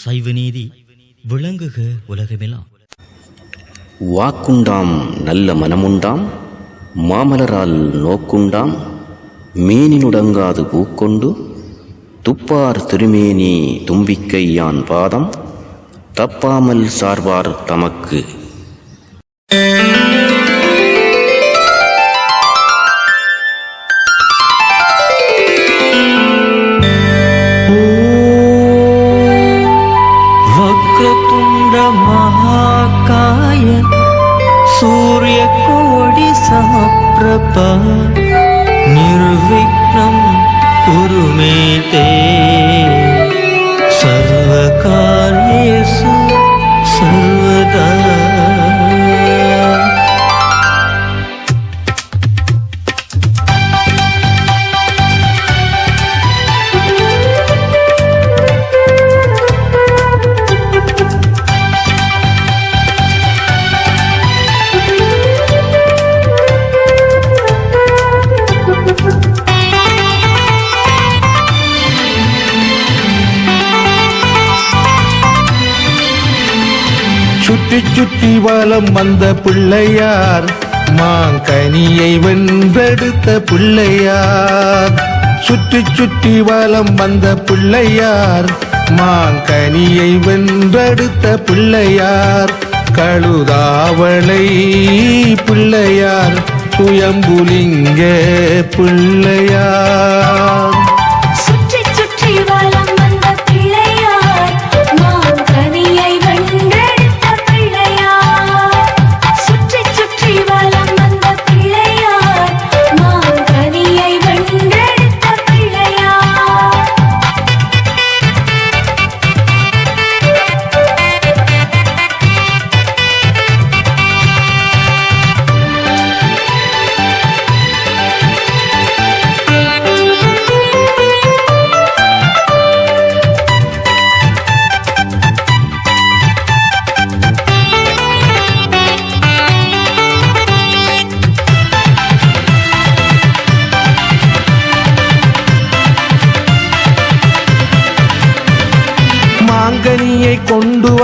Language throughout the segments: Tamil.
சைவநீதி விளங்குக உலகமெல்லாம். வாக்குண்டாம் நல்ல மனமுண்டாம் மாமலரால் நோக்குண்டாம் மேனினுடங்காது பூக்கொண்டு துப்பார் திருமேனி தும்பிக்கையான் பாதம் தப்பாமல் சார்வார் தமக்கு. สัพพะปะ சுற்றி சுற்றி வலம் வந்த பிள்ளையார் மாங்கனியை வென்றெடுத்த பிள்ளையார். சுற்றி சுற்றி வலம் வந்த பிள்ளையார் மாங்கனியை வென்றெடுத்த பிள்ளையார். கழுதாவளை பிள்ளையார் சுயம்புலிங்க பிள்ளையார்.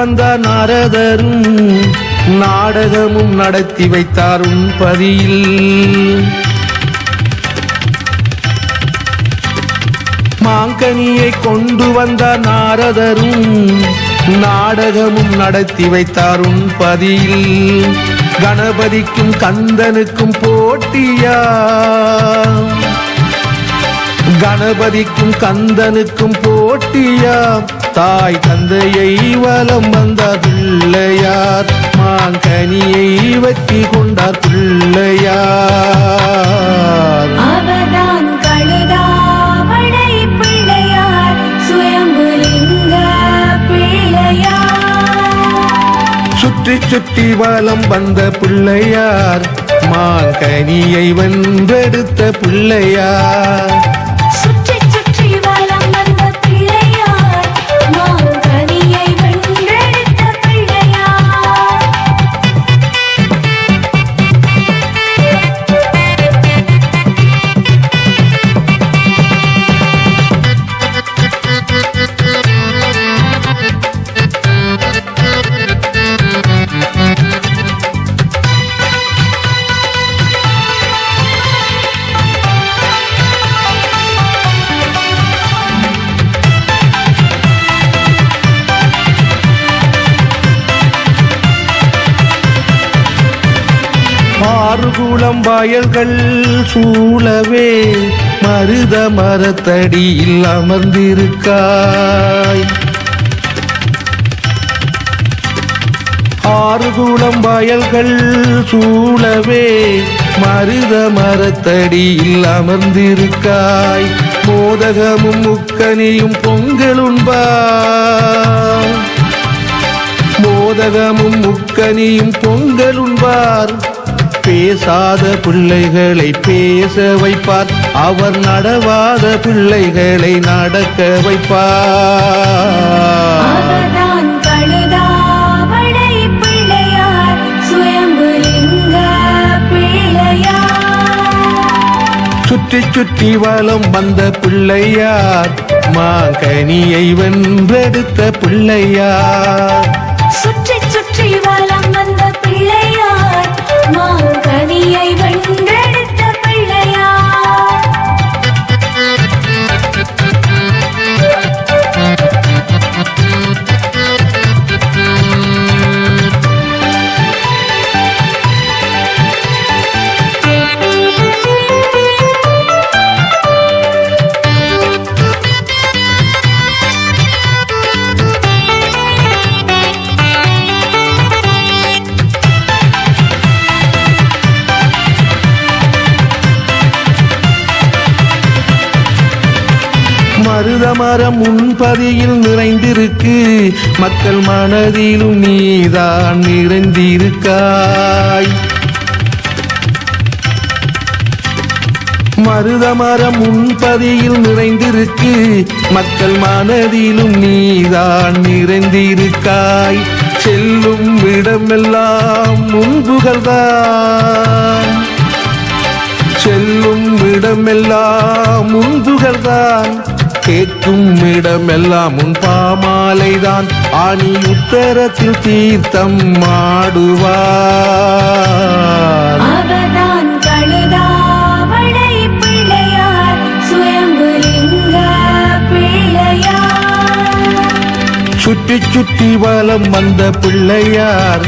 வந்த நாரதரும் நாடகமும் நடத்தி வைத்தாரும் பதியில். மாங்கனியை கொண்டு வந்த நாரதரும் நாடகமும் நடத்தி வைத்தாரும் பதியில். கணபதிக்கும் கந்தனுக்கும் போட்டியா? கணபதிக்கும் கந்தனுக்கும் போட்டியா? தாய் தந்தையை வலம் வந்தார் பிள்ளையார் மாங்கனியை வெற்றி கொண்டார் பிள்ளையார். சுற்றி சுற்றி வலம் வந்த பிள்ளையார் மாங்கனியை வென்றெடுத்த பிள்ளையார். ஆறுகுளம் வயல்கள் சூழவே மருத மரத்தடியில் அமர்ந்திருக்காய். ஆறுகுளம் வயல்கள் சூழவே மருத மரத்தடியில் அமர்ந்திருக்காய். மோதகமும் முக்கனியும் பொங்கலுண்பாய் மோதகமும் முக்கனியும் பொங்கலுண்பார். பேசாத பிள்ளைகளை பேச வைப்பார். அவர் நடவாத பிள்ளைகளை நடக்க வைப்பார். சுற்றி சுற்றி வலம் வந்த பிள்ளையார். மாங்கனியை வென்றெடுத்த பிள்ளையார். சுற்றி மருத மரம் முன்பதியில் நிறைந்திருக்கு. மக்கள் மனதிலும் நீதான் நிறைந்திருக்காய். மருத மரம் முன்பதியில் நிறைந்திருக்கு. மக்கள் மனதிலும் நீதான் நிறைந்திருக்காய். செல்லும் இடமெல்லாம் முன்புகள்தான் செல்லும் இடமெல்லாம் முன்புகள்தான் கேட்கும் இடமெல்லாம் உன் பாமாலைதான். ஆணி உத்தரத்தில் தீர்த்தம் மாடுவார் சுற்றி சுற்றி வலம் வந்த பிள்ளையார்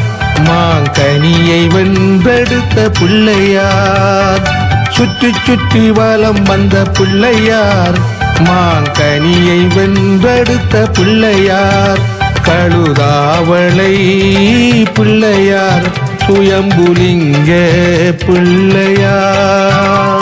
மாங்கனியை வென்றெடுத்த பிள்ளையார். சுற்றி சுற்றி வலம் வந்த பிள்ளையார் மாங்கனியை வென்றெடுத்த பிள்ளையார் கழுதாவளை பிள்ளையார் சுயம்புலிங்க பிள்ளையார்.